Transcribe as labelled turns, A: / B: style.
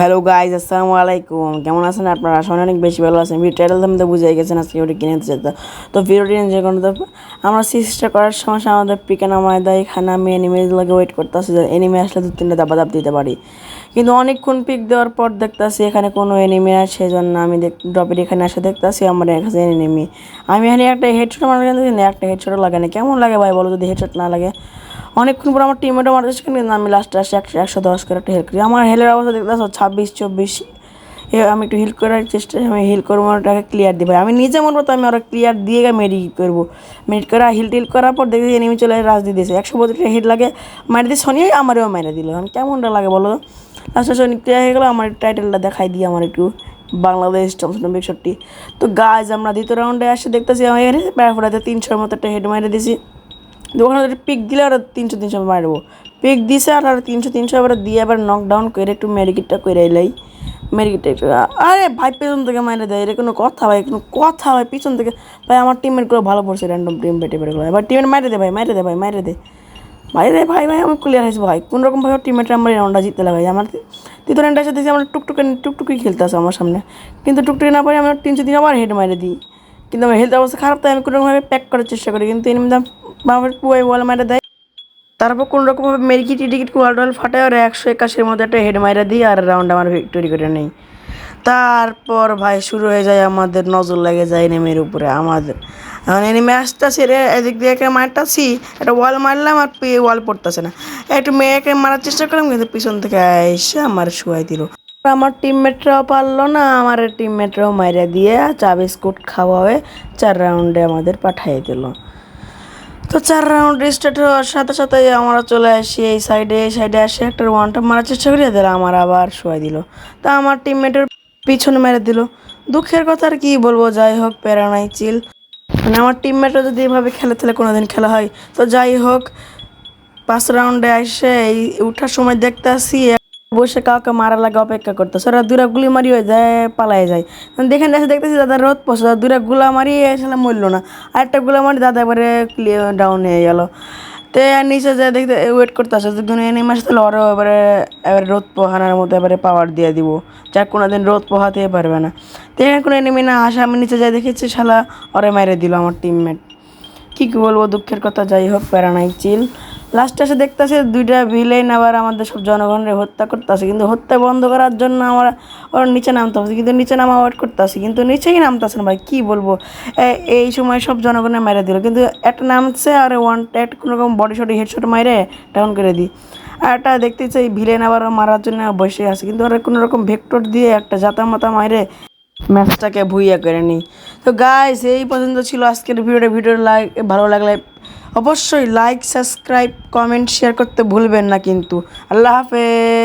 A: Hello guys আসসালামু আলাইকুম। কেমন আছেন আপনারা? আসলে অনেক বেশি ভালো আছেন। ভিডিও টাইটেল তো বুঝে গেছেন, আজকে ওটা কিনে দিতে যেত। তো ভিডিওটি করতে হবে আমরা সিস্টার করার সমস্যা আমাদের পিকে নামায় দেয় এখানে আমি এনিমেগুলোকে ওয়েট করতে আসি যে এনিমে আসলে দু, তিনটে দাবা দাব দিতে পারি। কিন্তু অনেকক্ষণ পিক দেওয়ার পর দেখতেছি এখানে কোনো এনিমে আর সেই জন্য আমি ড্রপের এখানে এসে দেখতেছি, আমার কাছে এনিমি আমি এখানে একটা হেডশট কিন্তু একটা হেডশটও লাগে না। কেমন লাগে ভাই বলো যদি হেডশট না লাগে? অনেকক্ষণ পর আমার টিমমেটও মারতে কিন্তু আমি লাস্টে আসে একশো একশো দশ করে একটা হেল্প করি। আমার হেলের অবস্থা দেখতে আসো ছাব্বিশ, চব্বিশ। এ, আমি একটু হিল করার চেষ্টা, আমি হিল করব ওটাকে ক্লিয়ার দিই আমি নিজে মরবো তো আমি ওরা ক্লিয়ার দিয়ে গিয়ে মেডিট করব। মেডিট করা হিল টিল করার পর দেখি এনিমি চলে রাজ দিয়ে দিয়েছে একশো বছরটা হিট লাগে, মারি দিয়ে শনি আমারও মেরে দিল। আমি কেমনটা লাগে বলো লাস্টে শনি ক্লিয়ার হয়ে গেলো, আমার টাইটেলটা দেখাই দিই আমার একটু। বাংলাদেশ টমসন একষট্টি। তো গাছ আমরা দ্বিতীয় রাউন্ডে আসে, দেখতেছি আমি এখানে প্যারাফোড়াতে তিনশোর মতো একটা হেড মেরে দিয়েছি। ওখানে পিক দিলে ওরা তিনশো তিনশো মারবো। পিক দিছে আর আর তিনশো তিনশো আবার দিয়ে আবার নকডাউন করে একটু মেডিকেটটা করে এলাই মেডিকেটটা একটু, আরে ভাই, পেছন থেকে মারে দেয়, এটা কোনো কথা ভাই, কোনো কথা ভাই, পিছন থেকে ভাই, আমার টিমমেটগুলো ভালো পড়ছে র্যান্ডম টিম বেটে বেটেগুলো এবার টিমের মারে দে ভাই মারে দে ভাই মারে দে। ভাই রে ভাই ভাই, আমি ক্লিয়ার হয়েছি ভাই। কোন রকম ভাই টিমমেটরা আমার রাউন্ডটা জিততে ভাই আমার তৃতীয় রাউন্ডে এসে দেখছি আমার টুকটুকে টুকটুকি খেলতে আসে আমার সামনে। কিন্তু টুকটুকি না পারে আমার তিনশো দিন আবার হেড মারে দিই। কিন্তু আমার হেলথ অবস্থা খারাপ, তাই আমি কোনোরকমভাবে প্যাক করার চেষ্টা করি। কিন্তু এমনি দাম বাবার পুয়াই বল মারা দেয়। তারপর কোনো রকমভাবে মেরিকি টিকিট ওয়াল টোয়াল ফাটায় আর একশো একাশির মধ্যে একটা হেড মাইরা দিই আর রাউন্ড আমার ভিক্টোরি করে নেই। তারপর ভাই শুরু হয়ে যায় আমাদের নজর লেগে যায় এনিমের উপরে, আমাদের। এখন এনিমে আসতেছে রে, এদিক দিয়ে একে মারতাছি, একটা ওয়াল মারলাম আর পেয়ে ওয়াল পড়তেছে না। একটু মেয়েকে মারার চেষ্টা করলাম কিন্তু পিছন থেকে এসে আমার শুয়াই দিল। আমার টিমমেটরাও পারল না, আমার টিমমেটরাও মাইরা দিয়ে চা বিস্কুট খাওয়া হয়ে চার রাউন্ডে আমাদের পাঠিয়ে দিল। তো চার রাউন্ড স্টার্ট হওয়ার সাথে সাথে আমরা চলে আসি এই সাইডে এই সাইডে আসে একটা ওয়ানটা মারার চেষ্টা করি, এদের আমার আবার শোয়াই দিল। তা আমার টিমমেটের পিছনে মেরে দিল। দুঃখের কথা আর কি বলব, যাই হোক, প্যারা নাই চিল মানে আমার টিমমেটও যদি এভাবে খেলে, তাহলে কোনোদিন খেলা হয়। তো যাই হোক, পাঁচ রাউন্ডে এসে এই উঠার সময় দেখতে আসি বসে কাউকে মারা লাগে অপেক্ষা করতেছে। ওরা দুরা গুলি মারি হয়ে যায় পালাই যায়। দেখেন এসে দেখতেছি দাদা রোদ পড়ছে দুরা গুলা মারি আসলে মরলো না। আর একটা গুলা মারি দাদা এবারে ডাউন হয়ে গেল। তো নিচে যায় দেখতে ওয়েট করতে আসে যদি এনিমে আসে তাহলে ওরও এবারে এবারে রোদ পোহানোর মতো এবারে পাওয়ার দিয়ে দিব। যার কোনো দিন রোদ পোহাতে পারবে না। তো এখানে কোনো এনিমি না আসে, আমি নিচে যাই দেখেছি, শালা ওরে মেরে দিল আমার টিমমেট কী কী বলব, দুঃখের কথা, যাই হোক প্যারা নাই চিল লাস্টে এসে দেখতেছে দুইটা ভিলেন আবার আমাদের সব জনগণের হত্যা করতেছে। কিন্তু হত্যা বন্ধ করার জন্য আমরা ওর নিচে নামতে হবে কিন্তু নিচে নামা ওয়েট করতেছি। কিন্তু নিচেই নামতেছে না ভাই, কী বলব? এই সময় সব জনগণের মেরে দিল। কিন্তু একটা নামছে আর ওয়ান একটা কোনো রকম বডি শটি হেডশট মারে ডাউন করে দিই। আর একটা দেখতেছে এই ভিলেন আবার মারার জন্য বসে আছে। কিন্তু ওরা কোনো রকম ভেক্টর দিয়ে একটা জাতা মাতা মারে ম্যাচটাকে ভুইয়া করে নিই। তো গাইস এই পর্যন্ত ছিল আজকের ভিডিওটা। ভিডিও লাইক ভালো লাগলে অবশ্যই লাইক সাবস্ক্রাইব কমেন্ট শেয়ার করতে ভুলবেন না কিন্তু। আল্লাহ হাফেজ।